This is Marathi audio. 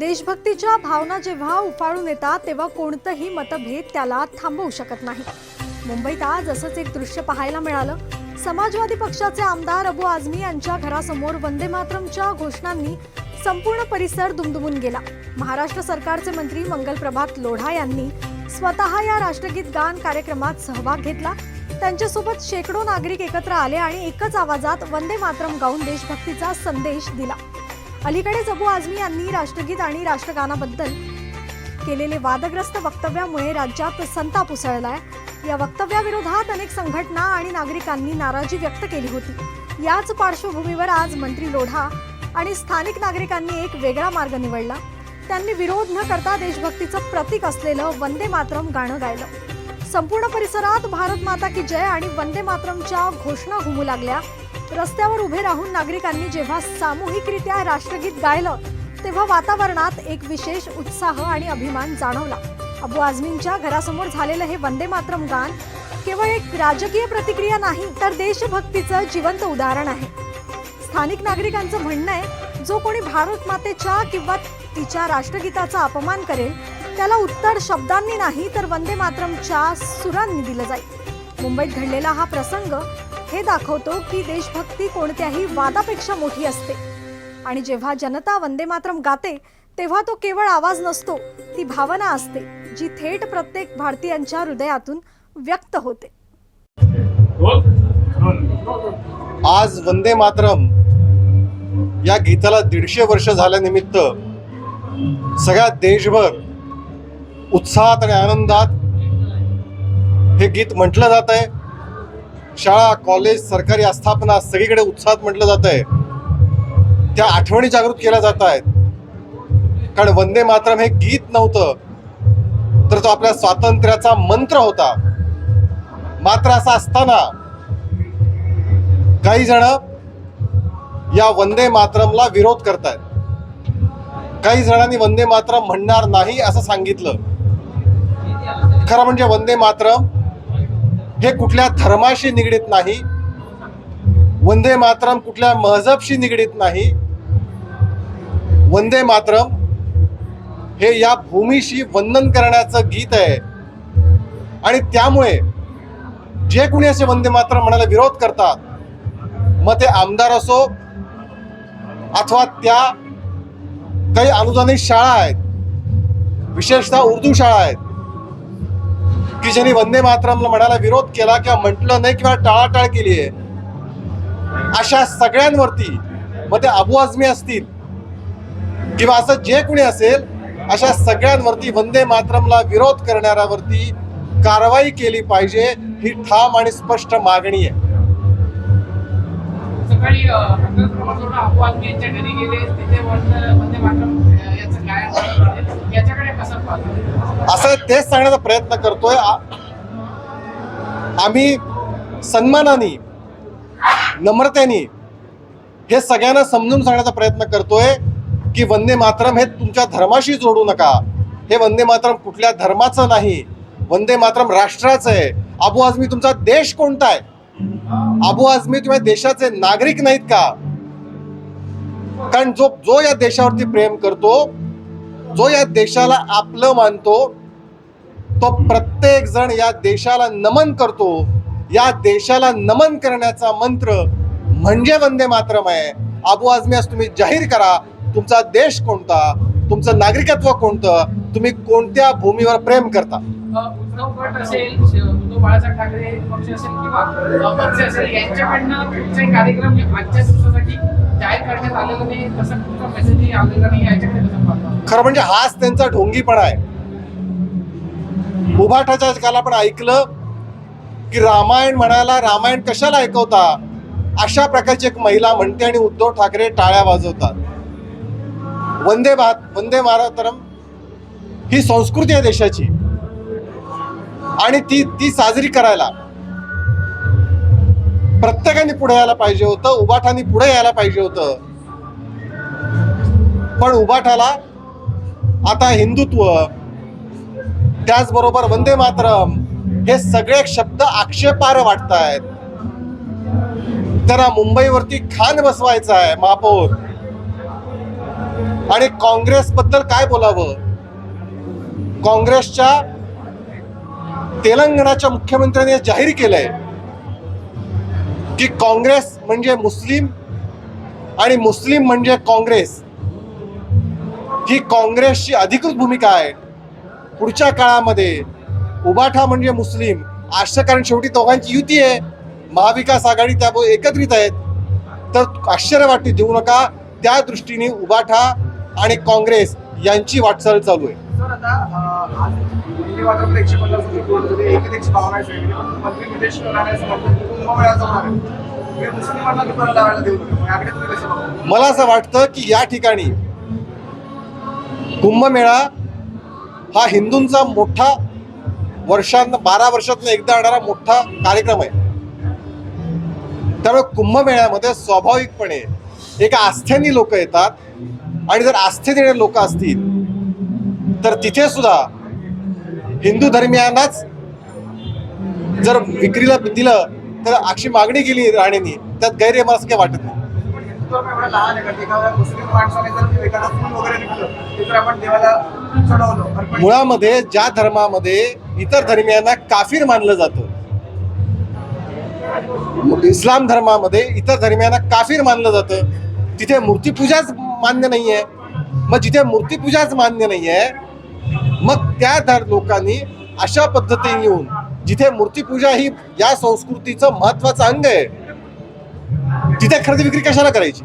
देशभक्तीच्या भावना जेव्हा उफाळून येतात तेव्हा कोणतंही मतभेद त्याला थांबवू शकत नाही. मुंबईत आज असंच एक दृश्य पाहायला मिळालं. समाजवादी पक्षाचे आमदार अबू आझमी यांच्या घरासमोर वंदे मातरमच्या घोषणांनी संपूर्ण परिसर दुमदुमून गेला. महाराष्ट्र सरकारचे मंत्री मंगल प्रभात लोढा यांनी स्वतः या राष्ट्रगीत गान कार्यक्रमात सहभाग घेतला. त्यांच्यासोबत शेकडो नागरिक एकत्र आले आणि एकच आवाजात वंदे मातरम गाऊन देशभक्तीचा संदेश दिला. अलीकडेच अबू आझमी यांनी राष्ट्रगीत आणि राष्ट्रगानाबद्दल केलेले वादग्रस्त वक्तव्यामुळे राज्यात संताप उसळलाय. या वक्तव्याविरोधात अनेक संघटना आणि नागरिकांनी नाराजी व्यक्त केली होती. याच पार्श्वभूमीवर आज मंत्री लोढा आणि स्थानिक नागरिकांनी एक वेगळा मार्ग निवडला. त्यांनी विरोध न करता देशभक्तीचं प्रतीक असलेलं वंदे मातरम गाणं गायलं. संपूर्ण परिसरात भारत माता की जय आणि वंदे मातरमच्या घोषणा घुमू लागल्या. रस्त्यावर उभे राहून नागरिकांनी जेव्हा सामूहिकरित्या राष्ट्रगीत गायलं तेव्हा वातावरणात एक विशेष उत्साह आणि अभिमान जाणवला. अबू आझमींच्या घरासमोर झालेलं हे वंदे मातरम गान केवळ एक राजकीय प्रतिक्रिया नाही तर देशभक्तीचं जिवंत उदाहरण आहे. स्थानिक नागरिकांचं म्हणणं आहे जो कोणी भारत मातेच्या किंवा तिच्या राष्ट्रगीताचा अपमान करेल त्याला उत्तर शब्दांनी नाही तर वंदे मातरमच्या सुरांनी दिलं जाईल. मुंबईत घडलेला हा प्रसंग हे दाखवतो की देशभक्ती कोणत्याही वादापेक्षा मोठी असते. आणि जेव्हा जनता वंदे मातरम गाते तेव्हा तो केवळ आवाज नसतो ती भावना असते जी थेट प्रत्येक भारतीयांच्या हृदयातून व्यक्त होते. आज वंदे मातरम या गीताला दीडशे वर्ष झाल्यानिमित्त सगळ्या देशभर उत्साहात आणि आनंदात हे गीत म्हटलं जात आहे. शाळा कॉलेज सरकारी आस्थापना सगळीकडे उत्साहात म्हटलं जात आहे. त्या आठवणी जागृत केल्या जात आहेत. कारण वंदे मातरम हे गीत नव्हतं तर तो आपल्या स्वातंत्र्याचा मंत्र होता. मात्र असं असताना काही जण या वंदे मातरमला विरोध करतायत. काही जणांनी वंदे मातरम म्हणणार नाही असं सांगितलं. खरं म्हणजे वंदे मातरम हे कुठल्या धर्माशी निगडीत नाही वंदे मातरम कुठल्या महजबशी निगडीत नाही वंदे मातरम हे या भूमीशी वंदन करण्याचं गीत आहे. आणि त्यामुळे जे कुणी असे वंदे मातरम म्हणायला विरोध करतात मग ते आमदार असो अथवा त्या काही अनुदानित शाळा आहेत विशेषतः उर्दू शाळा आहेत की ज्यांनी वंदे मातरमला म्हणायला विरोध केला किंवा म्हटलं नाही किंवा टाळाटाळ केली आहे. अशा सगळ्यांवरती मग ते अबू आझमी असतील किंवा असं जे कुणी असेल अशा सगळ्यांवरती वंदे मातरमला विरोध करणाऱ्यावरती कारवाई केली पाहिजे ही ठाम आणि स्पष्ट मागणी आहे. सकाळी असं तेच सांगण्याचा प्रयत्न करतोय. आम्ही सन्मानाने नम्रतेने हे सगळ्यांना समजून सांगण्याचा प्रयत्न करतोय की वंदे मातरम हे तुमच्या धर्माशी जोडू नका. हे वंदे मातरम कुठल्या धर्माचं नाही. वंदे मातरम राष्ट्राचं आहे. अबू आझमी तुमचा देश कोणता आहे? अबू आझमी तुम्ही देशाचे नागरिक नाहीत का? कारण जो जो या देशावरती प्रेम करतो जो या देशाला आपलं मानतो तो प्रत्येक जण या देशाला नमन करतो. या देशाला नमन करण्याचा मंत्र म्हणजे वंदे मातरम आहे. आबू आझमी आज तुम्ही जाहीर करा तुमचा देश कोणता तुमचं नागरिकत्व कोणतं तुम्ही कोणत्या भूमीवर प्रेम करता? अ, बाळासाहेब ठाकरे पक्ष असेल किंवा पक्ष असेल यांच्याकडनं कुठचे कार्यक्रम आजच्या दिवसासाठी जाहीर करण्यात आलेला नाही. तसं कुठचा मेसेजही आलेला नाही याच्याकडे कसं पाहतो खरं म्हणजे हाच त्यांचा ढोंगीपणा आहे. उभाठाच्या काल आपण ऐकलं की रामायण म्हणायला रामायण कशाला ऐकवता? अशा प्रकारची एक महिला म्हणते आणि उद्धव ठाकरे टाळ्या वाजवतात. वंदे भात वंदे मातरम ही संस्कृती आहे देशाची. आणि ती ती साजरी करायला. प्रत्येकाने पुढे यायला पाहिजे होतं उभाठाने पुढे यायला पाहिजे होतं. पण उभाठाला आता हिंदुत्व त्याचबरोबर वंदे मातरम हे सगळे शब्द आक्षेपार्ह वाटत आहेत त्यांना मुंबईवरती खान बसवायचा आहे महापौर. आणि काँग्रेस बद्दल काय बोलावं? काँग्रेसच्या तेलंगणाच्या मुख्यमंत्र्यांनी जाहीर केलंय की काँग्रेस म्हणजे मुस्लिम आणि मुस्लिम म्हणजे काँग्रेस. ही काँग्रेसची अधिकृत भूमिका आहे. पुढच्या काळामध्ये उबाठा म्हणजे मुस्लिम आश्रय कारण शेवटी दोघांची युती आहे. महाविकास आघाडी त्यामुळे एकत्रित आहेत. तर आश्चर्य वाटते देऊ नका त्या दृष्टीने उबाठा आणि काँग्रेस यांची वाटचाल चालू आहे. आज दिल्ली एकशे पन्नास कोटी एकच एकशे बावन्न आहे पण मंत्री नितेश राणे समर्थन आहे मला असं वाटतं की या ठिकाणी कुंभमेळा हा हिंदूंचा मोठा वर्षांना बारा वर्षातून एकदा येणारा मोठा कार्यक्रम आहे. त्यामुळे कुंभमेळ्यामध्ये स्वाभाविकपणे एका आस्थेनी लोक येतात आणि जर आस्थेत येणारे लोक असतील तर तिथे सुद्धा हिंदू धर्मियांनाच जर विक्रीला दिलं तर अशी मागणी केली राणेंनी त्यात गैर मला असं काही वाटत नाही. मुळामध्ये ज्या धर्मामध्ये इतर धर्मियांना काफीर मानलं जातं इस्लाम धर्मामध्ये इतर धर्मियांना काफीर मानलं जातं तिथे मूर्तीपूजाच मान्य नाही आहे मग जिथे मूर्तीपूजाच मान्य नाहीये मग त्या धर लोकांनी अशा पद्धतीने येऊन जिथे मूर्तीपूजा ही या संस्कृतीचं महत्वाचं अंग आहे तिथे खरेदी विक्री कशाला करायची?